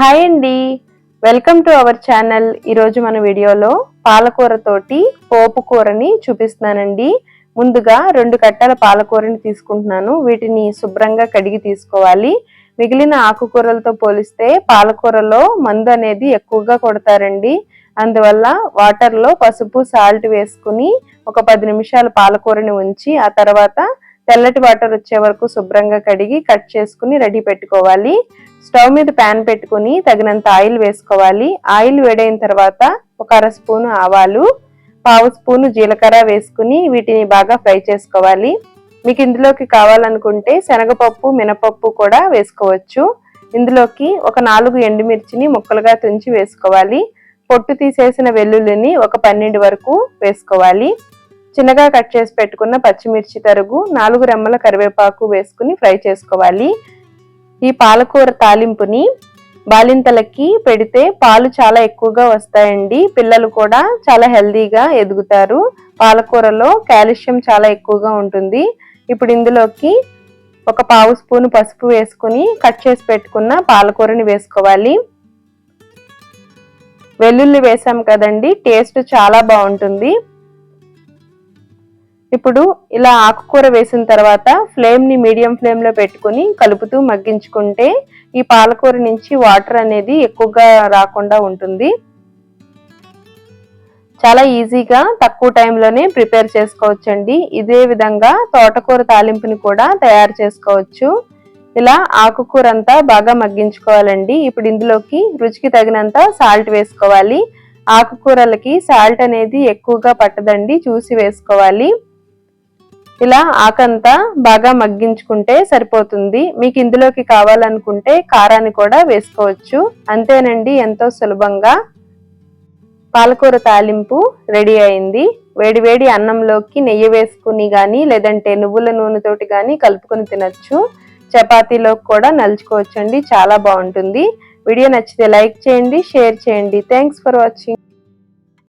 Hi అండి. Welcome to our channel ఈరోజు మన వీడియోలో పాలకూరతోటి పోపు కూరని చూపిస్తున్నానండి. ముందుగా రెండు కట్టల పాలకూరని తీసుకుంటున్నాను. వీటిని శుభ్రంగా కడిగి తీసుకోవాలి. మిగిలిన ఆకుకూరలతో పోలిస్తే పాలకూరలో మందు అనేది ఎక్కువగా కొడతారండి. అందువల్ల వాటర్లో పసుపు సాల్ట్ వేసుకుని ఒక పది నిమిషాలు పాలకూరని ఉంచి ఆ తర్వాత తెల్లటి వాటర్ వచ్చే వరకు శుభ్రంగా కడిగి కట్ చేసుకుని రెడీ పెట్టుకోవాలి. స్టవ్ మీద ప్యాన్ పెట్టుకుని తగినంత ఆయిల్ వేసుకోవాలి. ఆయిల్ వేడైన తర్వాత ఒక అర స్పూను ఆవాలు పావు స్పూను జీలకర్ర వేసుకుని వీటిని బాగా ఫ్రై చేసుకోవాలి. మీకు ఇందులోకి కావాలనుకుంటే శనగపప్పు మినపప్పు కూడా వేసుకోవచ్చు. ఇందులోకి ఒక నాలుగు ఎండుమిర్చిని ముక్కలుగా తుంచి వేసుకోవాలి. పొట్టు తీసేసిన వెల్లుల్లిని ఒక పన్నెండు వరకు వేసుకోవాలి. చిన్నగా కట్ చేసి పెట్టుకున్న పచ్చిమిర్చి తరుగు నాలుగు రెమ్మల కరివేపాకు వేసుకుని ఫ్రై చేసుకోవాలి. ఈ పాలకూర తాలింపుని బాలింతలకి పెడితే పాలు చాలా ఎక్కువగా వస్తాయండి. పిల్లలు కూడా చాలా హెల్దీగా ఎదుగుతారు. పాలకూరలో కాల్షియం చాలా ఎక్కువగా ఉంటుంది. ఇప్పుడు ఇందులోకి ఒక పావు స్పూన్ పసుపు వేసుకుని కట్ చేసి పెట్టుకున్న పాలకూరని వేసుకోవాలి. వెల్లుల్లి వేసాం కదండి టేస్ట్ చాలా బాగుంటుంది. ఇప్పుడు ఇలా ఆకుకూర వేసిన తర్వాత ఫ్లేమ్ని మీడియం ఫ్లేమ్లో పెట్టుకుని కలుపుతూ మగ్గించుకుంటే ఈ పాలకూర నుంచి వాటర్ అనేది ఎక్కువగా రాకుండా ఉంటుంది. చాలా ఈజీగా తక్కువ టైంలోనే ప్రిపేర్ చేసుకోవచ్చండి. ఇదే విధంగా తోటకూర తాలింపుని కూడా తయారు చేసుకోవచ్చు. ఇలా ఆకుకూర అంతా బాగా మగ్గించుకోవాలండి. ఇప్పుడు ఇందులోకి రుచికి తగినంత సాల్ట్ వేసుకోవాలి. ఆకుకూరలకి సాల్ట్ అనేది ఎక్కువగా పట్టదండి. చూసి వేసుకోవాలి. ఇలా ఆకంతా బాగా మగ్గించుకుంటే సరిపోతుంది. మీకు ఇందులోకి కావాలనుకుంటే కారాన్ని కూడా వేసుకోవచ్చు. అంతేనండి ఎంతో సులభంగా. పాలకూర తాలింపు రెడీ అయింది. వేడి వేడి అన్నంలోకి నెయ్యి వేసుకుని కానీ లేదంటే నువ్వుల నూనెతోటి కానీ కలుపుకొని తినచ్చు. చపాతీలోకి కూడా నలుచుకోవచ్చండి చాలా బాగుంటుంది. వీడియో నచ్చితే లైక్ చేయండి షేర్ చేయండి. Thanks for watching